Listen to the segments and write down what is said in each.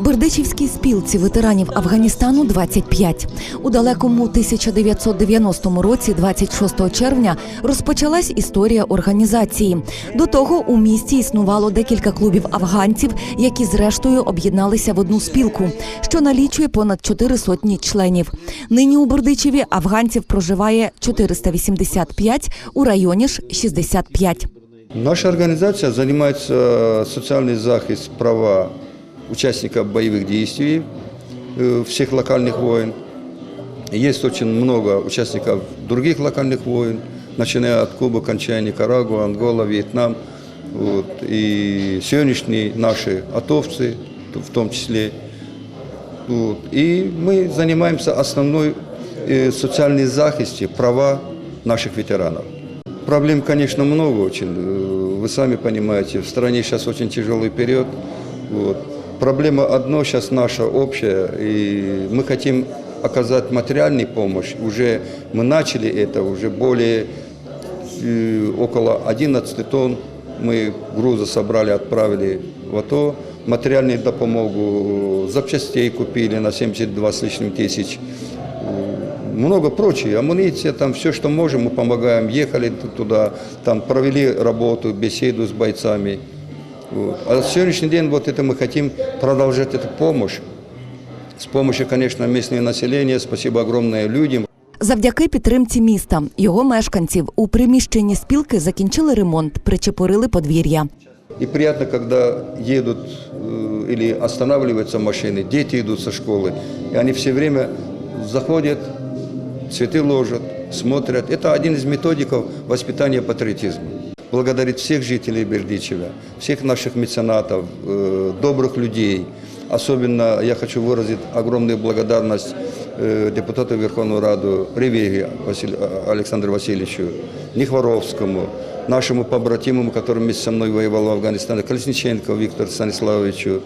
Бердичівській спілці ветеранів Афганістану 25. У далекому 1990 році, 26 червня, розпочалась історія організації. До того у місті існувало декілька клубів афганців, які зрештою об'єдналися в одну спілку, що налічує понад чотири сотні членів. Нині у Бердичеві афганців проживає 485, у районі ж 65. Наша организация занимается э, социальный захист права участников боевых действий э, всех локальных войн. Есть очень много участников других локальных войн, начиная от Кубы, кончая Никарагуа, Ангола, Вьетнам. Вот. И сегодняшние наши атовцы, в том числе. Вот. И мы занимаемся основной э, социальной захисте права наших ветеранов. Проблем, конечно, много очень. Э, Вы сами понимаете, в стране сейчас очень тяжелый период. Вот. Проблема одно сейчас наша общая, и мы хотим оказать материальную помощь. Уже мы начали это, уже более э, около 11 тонн мы груза собрали, отправили в АТО. Материальную допомогу, запчастей купили на 72 с лишним тысяч много прочее, амуниция, там все, что можем, мы помогаем. Ехали туда, там провели работу, беседу с бойцами. Вот. А на сегодняшний день вот это мы хотим продолжать эту помощь. С помощью, конечно, местного населения. Спасибо огромное людям. Завдяки підтримці міста, його мешканців у приміщенні спілки закінчили ремонт, причепурили подвір'я. И приятно, когда едут э, или останавливаются машины, дети идут со школы, и они все время заходят, цветы ложат, смотрят. Это один из методиков воспитания патриотизма. Благодарить всех жителей Бердичева, всех наших меценатов, э, добрых людей. Особенно я хочу выразить огромную благодарность э, депутату Верховную Раду Ревеге Василь- а- Александру Васильевичу, Нехворовскому, нашему побратиму, который вместе со мной воевал в Афганистане, Колесниченко Виктору Станиславовичу,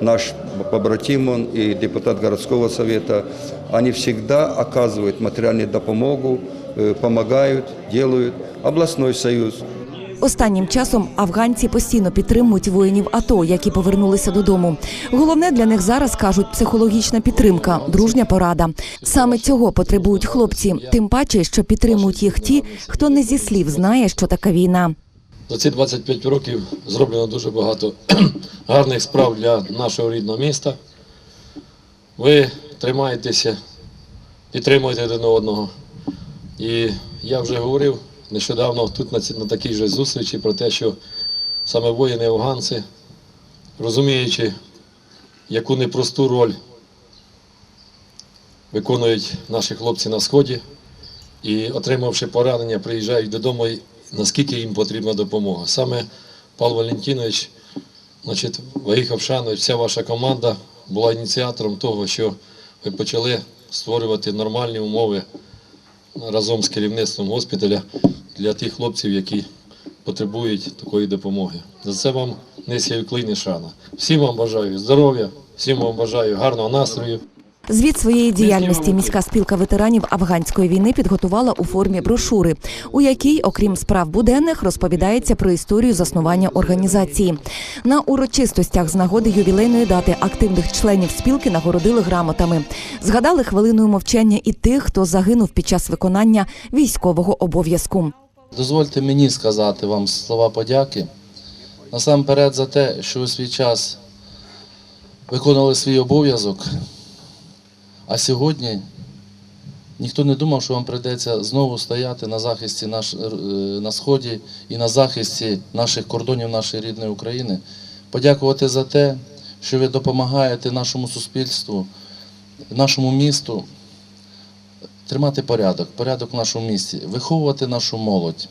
наш побратим он и депутат городского совета. Они всегда оказывают материальную допомогу, э, помогают, делают. Областной союз, Останнім часом афганці постійно підтримують воїнів АТО, які повернулися додому. Головне для них зараз кажуть психологічна підтримка, дружня порада. Саме цього потребують хлопці, тим паче, що підтримують їх ті, хто не зі слів знає, що така війна. За ці 25 років зроблено дуже багато гарних справ для нашого рідного міста. Ви тримаєтеся, підтримуєте один одного. І я вже говорив нещодавно тут на, на такій же зустрічі про те, що саме воїни афганці, розуміючи, яку непросту роль виконують наші хлопці на сході, і отримавши поранення, приїжджають додому, і наскільки їм потрібна допомога. Саме Павло Валентинович, значить, Ваїхав Шанович, вся ваша команда була ініціатором того, що ви почали створювати нормальні умови разом з керівництвом госпіталя для тих хлопців, які потребують такої допомоги. За це вам низький вклін і шана. Всім вам бажаю здоров'я, всім вам бажаю гарного настрою. Звіт своєї діяльності міська спілка ветеранів афганської війни підготувала у формі брошури, у якій, окрім справ буденних, розповідається про історію заснування організації. На урочистостях з нагоди ювілейної дати активних членів спілки нагородили грамотами. Згадали хвилиною мовчання і тих, хто загинув під час виконання військового обов'язку. Дозвольте мені сказати вам слова подяки. Насамперед за те, що ви свій час виконали свій обов'язок, а сьогодні ніхто не думав, що вам прийдеться знову стояти на захисті наш, е, на сході і на захисті наших кордонів нашої рідної України. Подякувати за те, що ви допомагаєте нашому суспільству, нашому місту тримати порядок, порядок в нашому місті, виховувати нашу молодь.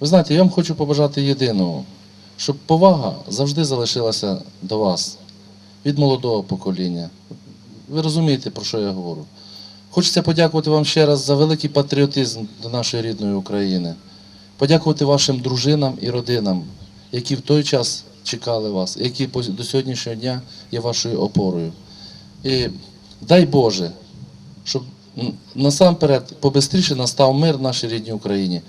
Ви знаєте, я вам хочу побажати єдиного, щоб повага завжди залишилася до вас від молодого покоління. Ви розумієте, про що я говорю. Хочеться подякувати вам ще раз за великий патріотизм до нашої рідної України. Подякувати вашим дружинам і родинам, які в той час чекали вас, які до сьогоднішнього дня є вашою опорою. І дай Боже, щоб насамперед побистріше настав мир в нашій рідній Україні.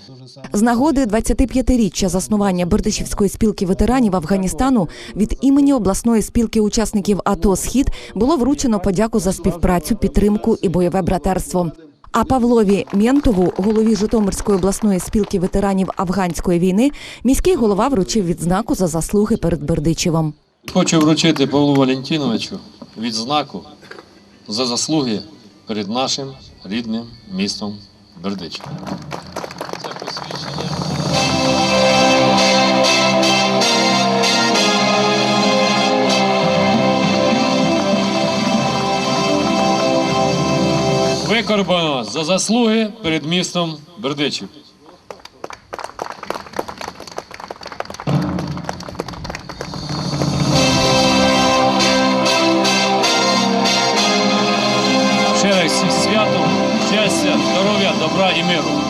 З нагоди 25-річчя заснування Бердичівської спілки ветеранів Афганістану від імені обласної спілки учасників АТО Схід було вручено подяку за співпрацю, підтримку і бойове братерство. А Павлові Мєнтову, голові Житомирської обласної спілки ветеранів афганської війни, міський голова вручив відзнаку за заслуги перед Бердичевом. Хочу вручити Павлу Валентиновичу відзнаку за заслуги перед нашим рідним містом Бердичем. Це посвідчення. Викорбано за заслуги перед містом Бердичів. Святом, щастя, здоров'я, добра і миру.